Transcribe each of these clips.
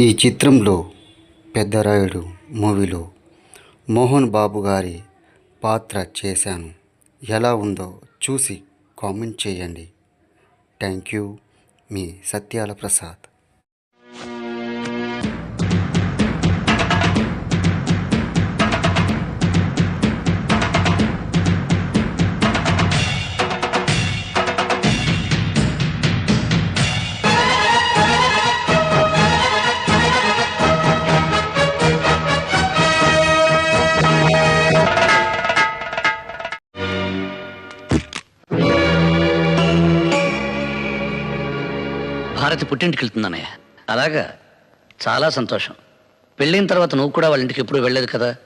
ఈ చిత్రంలో పెద్దరాయుడు మూవీలో మోహన్ బాబు గారి పాత్ర చేశాను. ఎలా ఉందో చూసి కామెంట్ చేయండి. Thank you. మీ సత్యాల ప్రసాద్. హారతి పుట్టింటికి వెళ్తుందన్నయ్య. అలాగా? చాలా సంతోషం. వెళ్ళిన తర్వాత నువ్వు కూడా వాళ్ళ ఇంటికి ఎప్పుడు వెళ్ళలేదు కదా?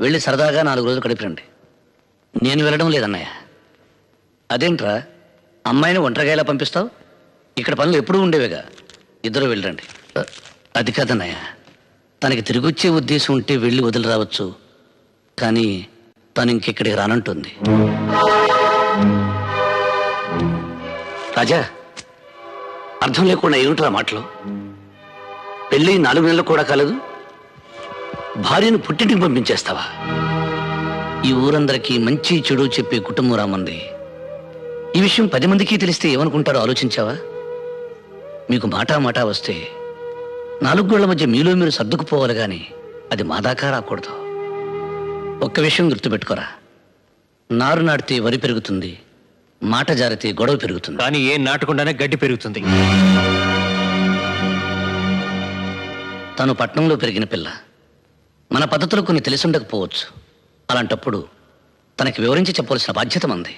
వెళ్ళి సరదాగా నాలుగు రోజులు గడిపిరండి. నేను వెళ్ళడం లేదన్నయ్య. అదేంట్రా? అమ్మాయిని ఒంటరిగా ఎలా పంపిస్తావు? ఇక్కడ పనులు ఎప్పుడూ ఉండేవిగా? ఇద్దరు వెళ్ళండి అది కాదన్నయ్య. తనకి తిరిగి వచ్చే ఉద్దేశం ఉంటే వెళ్ళి వదిలి రావచ్చు. కానీ తను ఇంకెక్కడికి రానంటుంది. రాజా! అర్థం లేకుండా ఏమిట్రా మాటలు. పెళ్ళి నాలుగు నెలలు కూడా కాలేదు. భార్యను పుట్టింటికి పంపించేస్తావా? ఈ ఊరందరికీ మంచి చెడు చెప్పే కుటుంబం రామంది. ఈ విషయం పది మందికి తెలిస్తే ఏమనుకుంటారో ఆలోచించావా? మీకు మాటా మాటా వస్తే నాలుగు గోళ్ళ మధ్య మీలో మీరు సర్దుకుపోవాలి కానీ అది మా దాకా రాకూడదు. ఒక్క విషయం గుర్తుపెట్టుకోరా. నారు నాటితే వరి పెరుగుతుంది. మాట జారితే గొడవ పెరుగుతుంది. కానీ ఏం నాటకుండానే గడ్డి పెరుగుతుంది. తను పట్నంలో పెరిగిన పిల్ల. మన పద్ధతులు కొన్ని తెలిసి ఉండకపోవచ్చు అలాంటప్పుడు తనకి వివరించి చెప్పవలసిన బాధ్యత మంది.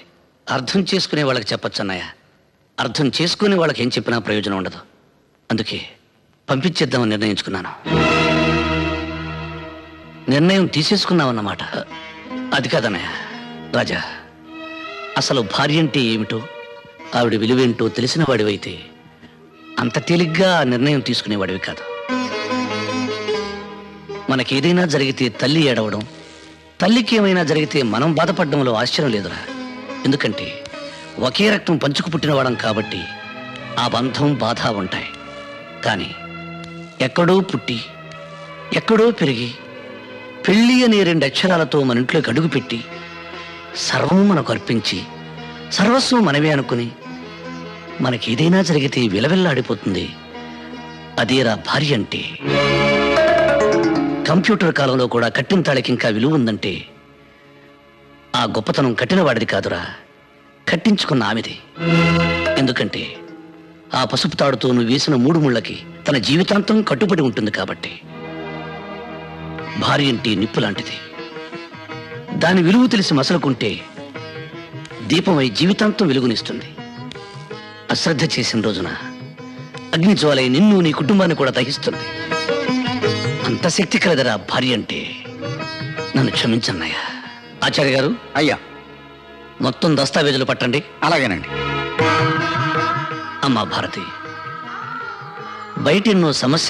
అర్థం చేసుకునే వాళ్ళకి చెప్పొచ్చు అన్నయ్య. అర్థం చేసుకునే వాళ్ళకి ఏం చెప్పినా ప్రయోజనం ఉండదు. అందుకే పంపించేద్దామని నిర్ణయించుకున్నాను. నిర్ణయం తీసేసుకున్నావన్నమాట. అది కాదన్నయ్య. రాజా అసలు భార్య అంటే ఏమిటో ఆవిడ విలువేంటో తెలిసిన వాడివైతే అంత తేలిగ్గా ఆ నిర్ణయం తీసుకునేవాడివి కాదు. మనకేదైనా జరిగితే తల్లి ఏడవడం తల్లికి ఏమైనా జరిగితే మనం బాధపడడంలో ఆశ్చర్యం లేదురా. ఎందుకంటే ఒకే రక్తం పంచుకు పుట్టినవాడం కాబట్టి ఆ బంధం బాధ ఉంటాయి. కానీ ఎక్కడో పుట్టి ఎక్కడో పెరిగి పెళ్ళి అనే రెండు అక్షరాలతో మన ఇంట్లోకి అడుగుపెట్టి సర్వం మనకు అర్పించి సర్వస్వం మనమే అనుకుని మనకి ఏదైనా జరిగితే విలవిల్లాడిపోతుంది. అదేరా భార్య అంటే. కంప్యూటర్ కాలంలో కూడా కట్టిన తాళికి ఇంకా విలువ ఉందంటే ఆ గొప్పతనం కట్టినవాడిది కాదురా. కట్టించుకున్న ఆమెది. ఎందుకంటే ఆ పసుపు తాడుతో నువ్వు వేసిన మూడు ముళ్ళకి తన జీవితాంతం కట్టుబడి ఉంటుంది కాబట్టి. భార్య అంటే నిప్పు లాంటిది. దాని విలువ తెలిసి మసలుకుంటే దీపమై జీవితాంతం వెలుగునిస్తుంది. అశ్రద్ధ చేసిన రోజున అగ్ని జ్వాలై నిన్ను నీ కుటుంబాన్ని కూడా దహిస్తుంది. అంత శక్తి కలదరా భార్య అంటే నన్ను క్షమించన్నయ్యా. ఆచార్య గారు? అయ్యా. మొత్తం దస్తావేజులు పట్టండి. అలాగేనండి. అమ్మా భారతి బయట ఎన్నో సమస్యలు